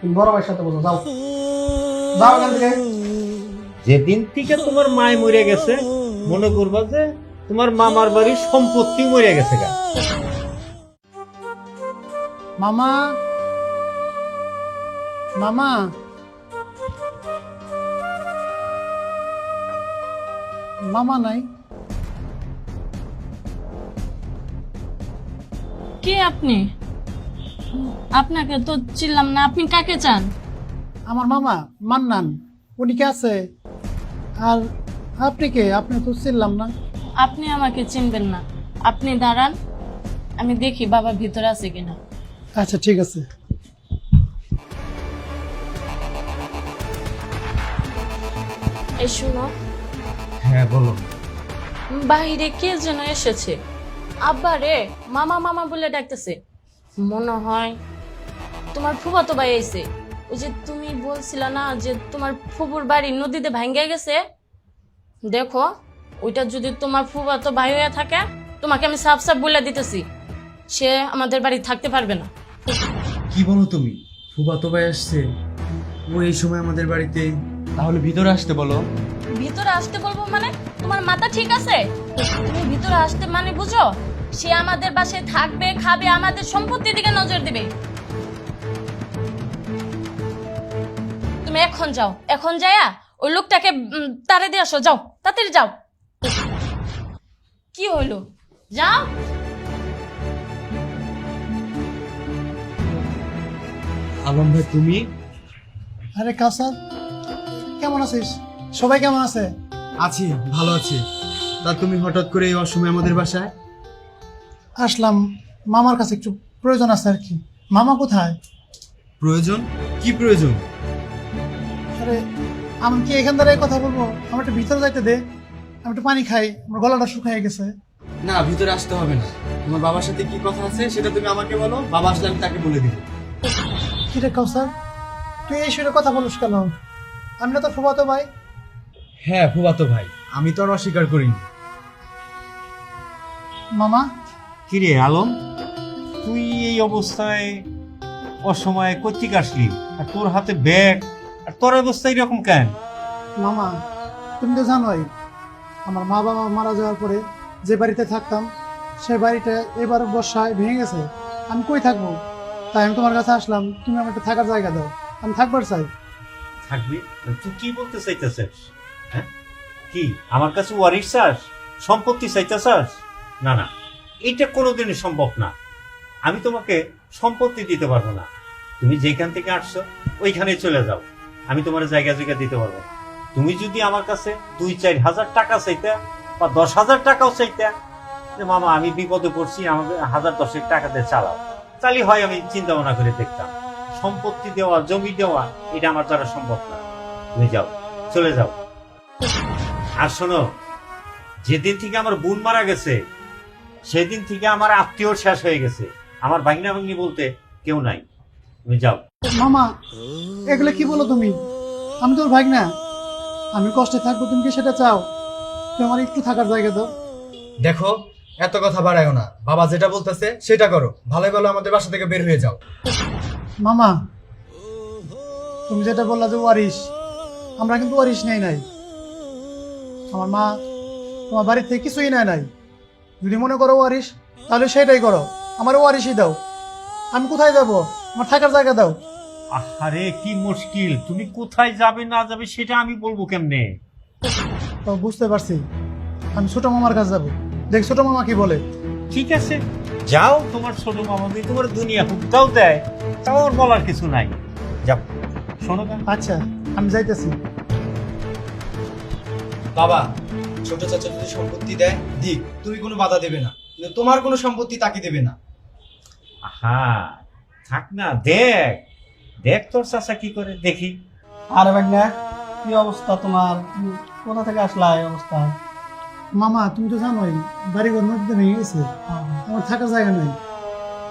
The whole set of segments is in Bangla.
তুমি বড় ভাইয়ের সাথে বসো যাও। যাও এখান থেকে। যেদিন থেকে তোমার মায় মরে গেছে মনে করবা যে তোমার মামার বাড়ির সম্পত্তি মরে গেছে গা। মামা। মামা। মামা নাই। কে আপনি? আপনাকে তো চিনলাম না। আপনি কাকে চান? আমার মামা মান্নান। উনি কে আছে? আর আপনি কে? আপনি তো চিনলাম না। আপনি আমাকে চিনবেন না। আপনি দাঁড়ান আমি দেখি বাবা ভিতরে আছে কিনা। আচ্ছা ঠিক আছে। এই শুনো। হ্যাঁ বলো। বাহিরে কে যেন এসেছে? আব্বা রে মামা মামা বলে ডাকতেছে। মনে হয়। তোমার ফুফাতো ভাই আইছে ওই যে তুমি বলছিল না যে তোমার ফুপুর বাড়ি নদীতে ভাঙ্গে গেছে? দেখো ওইটা যদি তোমার ফুফাতো ভাই হয়ে থাকে তোমাকে আমি সাফ সাফ বলে দিতেছি। সে আমাদের বাড়ি থাকতে পারবে না। কি বলো তুমি? ফুবাতো ভাই আসছে। ও এই সময় আমাদের বাড়িতে। তাহলে ভিতরে আসতে বলো। ভিতরে আসতে বলব মানে তোমার মাথা ঠিক আছে? তুমি ভিতরে আসতে মানে বুঝো? সে আমাদের বাসায় থাকবে খাবে আমাদের সম্পত্তির দিকে নজর দিবে। তুমি এখন যাও এখন যায়া ওই লোকটাকে তাড়ে দিয়ে আসো যাও তাড়াতাড়ি যাও। কি হলো যাও। আলম ভাই তুমি? আরে কাসার কেমন আছিস? সবাই কেমন আছে? আছি ভালো আছি। তা তুমি হঠাৎ করে এই অসময়ে আমাদের বাসায়? আসলাম। মামার কাছে একটু প্রয়োজন আছে আর কি। মামা কোথায়? প্রয়োজন? কি প্রয়োজন? আরে আমি কি এখান দ্বারাই কথা বলব? আমার একটু ভিতরে যাইতে দে। আমি একটু পানি খাই আমার গলাটা শুকিয়ে গেছে। না ভিতরে আসতে হবে না। তোমার বাবার সাথে কি কথা আছে সেটা তুমি আমাকে বলো বাবা আসলে আমি তাকে বলে দিব। কি রে কাউসার? তুই এই সুরে কথা বলিস কেন? আমি না তো ফুবাতো ভাই। হ্যাঁ ফুবাতো ভাই। আমি তো আর অস্বীকার করিনি। মামা কিরে আলম? তুই এই অবস্থায় অসময়ে কোথেকে আসলি? আর তোর হাতে ব্যাগ? আর তোর অবস্থা এরকম কেন? মামা তুমি তো জানোই আমার মা বাবা মারা যাওয়ার পরে যে বাড়িতে থাকতাম সে বাড়িটা এবার বর্ষায় ভেঙে গেছে। আমি কই থাকব? তাই আমি তোমার কাছে আসলাম তুমি আমার একটা থাকার জায়গা দাও। আমি থাকবার চাই। থাকবি? তুই কি বলতে চাইতেছিস? হ্যাঁ? কি আমার কাছে ওয়ারিশ চাস? সম্পত্তি চাইতেছাস? না না। এটা কোনোদিনই সম্ভব না। আমি তোমাকে সম্পত্তি দিতে পারব না। তুমি যেখান থেকে আসছো ওইখানে চলে যাও। আমি তোমার জায়গা জায়গা দিতে পারব না। তুমি যদি আমার কাছে দুই, চার হাজার টাকা চাইতে বা দশ হাজার টাকাও চাইতে, যে মামা, আমি বিপদে পড়ছি, আমাকে হাজার দশেক টাকা দিয়ে চালাও। তাহলে হয় আমি চিন্তা ভাবনা করে দেখতাম, সম্পত্তি দেওয়া, জমি দেওয়া, এটা আমার দ্বারা সম্ভব না। তুমি যাও, চলে যাও। আর শোনো, যেদিন থেকে আমার বোন মারা গেছে সেদিন থেকে আমার আত্মীয় শেষ হয়ে গেছে। আমার ভাগনা ভাগ্নি বলতে কেউ নাই। তুমি যাও। মামা এগুলো কি বলো তুমি? আমি তোর ভাই না আমি কষ্টে থাকব তুমি কি সেটা চাও? তুমি আমার একটু থাকার জায়গা দাও। দেখো এত কথা বাড়ায়ও না। বাবা যেটা বলতেছে সেটা করো। ভালোই ভালো আমাদের বাসা থেকে বের হয়ে যাও। মামা তুমি যেটা বললা যে ওয়ারিশ আমরা কিন্তু ওয়ারিশ নেই নাই। আমার মা তোমার বাড়ির থেকে কিছুই নেয় নাই। যদি মনে করো ওয়ারিশ তাহলে সেটাই করো। আমার ওয়ারিশই দাও। আমি কোথায় যাব? আমার থাকার জায়গা দাও। আরে কি মুশকিল। তুমি কোথায় যাবে না যাবে সেটা আমি বলব কেমনে? তো বুঝতে পারছি। আমি ছোট মামার কাছে যাব। দেখ ছোট মামা কি বলে? ঠিক আছে। যাও তোমার ছোট মামা যদি তোমার দুনিয়া হুকটাও দেয়। তাও ওর বলার কিছু নাই। যাও শোনো আচ্ছা আমি যাইতেছি। বাবা ছোট চাচা যদি সম্পত্তি দেয় দিক তুমি কোনো বাধা দেবে না। কিন্তু তোমার কোনো সম্পত্তি তাকে দেবে না। আহা থাক না দেখ। দেখ তোর চাচা কি করে দেখি। আরে ভাগ্না কি অবস্থা তোমার? তুমি কোথা থেকে আসলা এই অবস্থা? মামা তুমি তো জানোই বাড়ি ঘর নদীতে ভেঙে গেছে। আমার থাকার জায়গা নাই।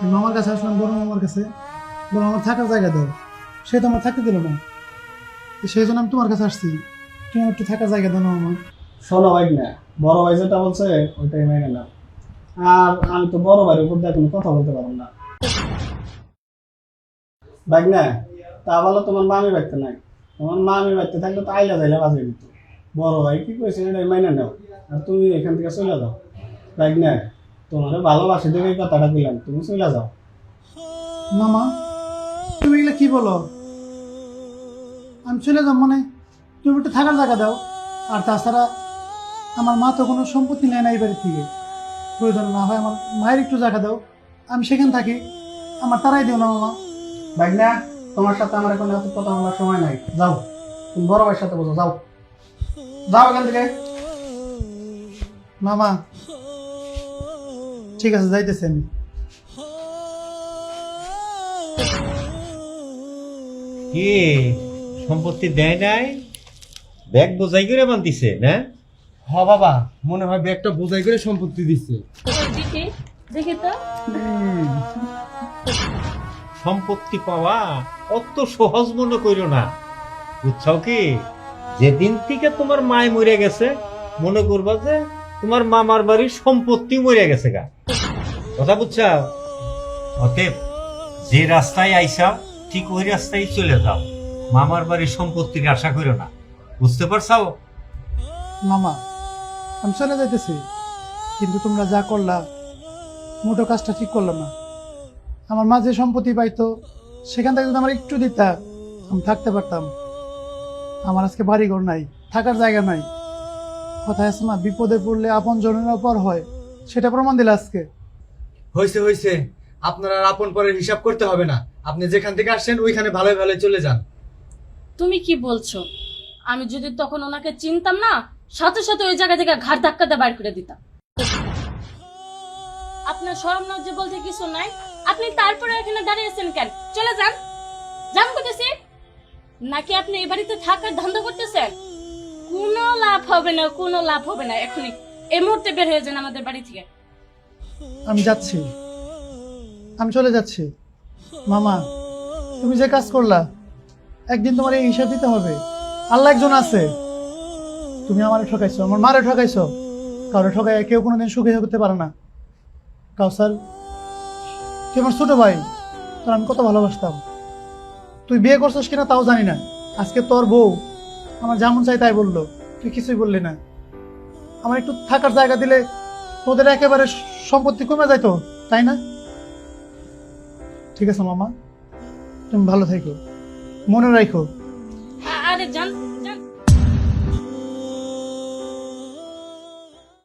আমি মামার কাছে আসলাম বড় মামার কাছে। বড় আমার থাকার জায়গা দাও। সে তো আমার থাকতে দিল না। সেই জন্য আমি তোমার কাছে আসছি। তুমি আমার একটু থাকার জায়গা দাও না মামা শোনো না বড় ভাই যেটা বলছে, ওইটাই মেনে নাও আর আমি তো বড় ভাইয়ের উপর দিয়ে কোনো কথা বলতে পারব না। ভাগ্না তা বলো, তোমার মামি বাড়িতে নাই। তোমার মামি বাড়িতে থাকলে তো আইলা যাইলে বাজে দিত বড় ভাই কি কইছে, এটাই মাইনে নাও। আর তুমি এখান থেকে চলে যাও। তাই না তোমার ভালোবাসি দেখে কথাটা কইলাম, তুমি চলে যাও। মামা, তুমি এগুলো কি বলো? আমি চলে যাব মানে তুমি একটু থাকার জায়গা দাও। আর তাছাড়া আমার মা তো কোনো সম্পত্তি নেয় না এই বাড়ির থেকে। প্রয়োজন না হয় আমার মায়ের একটু জায়গা দাও। আমি সেখানে থাকি। আমার তারাই দিও না মামা। ভাই না তোমার সাথে আমার এখন এত কথা বলার সময় নাই। যাও। তুমি বড় ভাইয়ের সাথে বসো যাও। যাও এখান থেকে। মামা ঠিক আছে যাইতেছি আমি। কি? সম্পত্তি দেয় নাই? ব্যাগ বোঝাই করে বান্ধিছে না? হ বাবা মনে হয় ব্যাগটা বোঝাই করে সম্পত্তি দিচ্ছে দেখি দেখি তো। সম্পত্তি পাওয়া অত সহজ মনে কইরো না। বুঝছাও কি? যেদিন থেকে তোমার মায় মরে গেছে মনে করবা যে তোমার মামার বাড়ির সম্পত্তি মরে গেছে গা। কথা বুঝছাও? অতএব যে রাস্তায় আইসা ঠিক ওই রাস্তায় চলে যাও। মামার বাড়ির সম্পত্তির আশা করো না। বুঝতে পারছাও? মামা আমি চলে যাইতেছি। কিন্তু তোমরা যা করলা মোটো কাজটা ঠিক করল না। আমার মা যে সম্পত্তি পাইতো সেখান থেকে যদি আমার একটু দিতা আমি থাকতে পারতাম। আমার আজকে বাড়িঘর নাই থাকার জায়গা নাই। কথা আছে না বিপদে পড়লে আপন জনের পর হয় সেটা প্রমাণ দিলে আজকে। হয়েছে হয়েছে আপনার আর আপন পরের হিসাব করতে হবে না। আপনি যেখান থেকে আসছেন ওইখানে ভালোই ভালোই চলে যান। তুমি কি বলছো? আমি যদি তখন ওনাকে চিনতাম না সাথে সাথে ওই জায়গা থেকে ঘাট ধাক্কাতে বাইর করে দিতাম। আপনার সরম লজ্জা বলতে কিছু নাই। আপনি তারপরে এখানে দাঁড়িয়েছেন কেন? চলে যান। যান করতেছি নাকি আপনি এই বাড়িতে থাকার ধান্দা করতেছেন? কোনো লাভ হবে না, কোনো লাভ হবে না। এখনই, এই মুহূর্তে বের হয়ে যান আমাদের বাড়ি থেকে। আমি যাচ্ছি। আমি চলে যাচ্ছি। মামা, তুমি যে কাজ করলা, একদিন তোমার এই হিসাব দিতে হবে। আল্লাহ একজন আছে। তুমি আমারে ঠকাইছো, আমার মারে ঠকাইছো। কারও ঠকাই কেউ কোনোদিন সুখী করতে পারে না। কাউসার, তুই আমার ছোট ভাই, তোর আমি কত ভালোবাসতাম। তুই বিয়ে করছিস কিনা তাও জানি না। আজকে তোর বউ আমার যেমন চাই তাই বলল, তুই কিছুই বললি না। আমার একটু থাকার জায়গা দিলে তোদের একেবারে সম্পত্তি কমে যাইতো তাই না? ঠিক আছে মামা, তুমি ভালো থেকো। মনে রাখো। আরে যান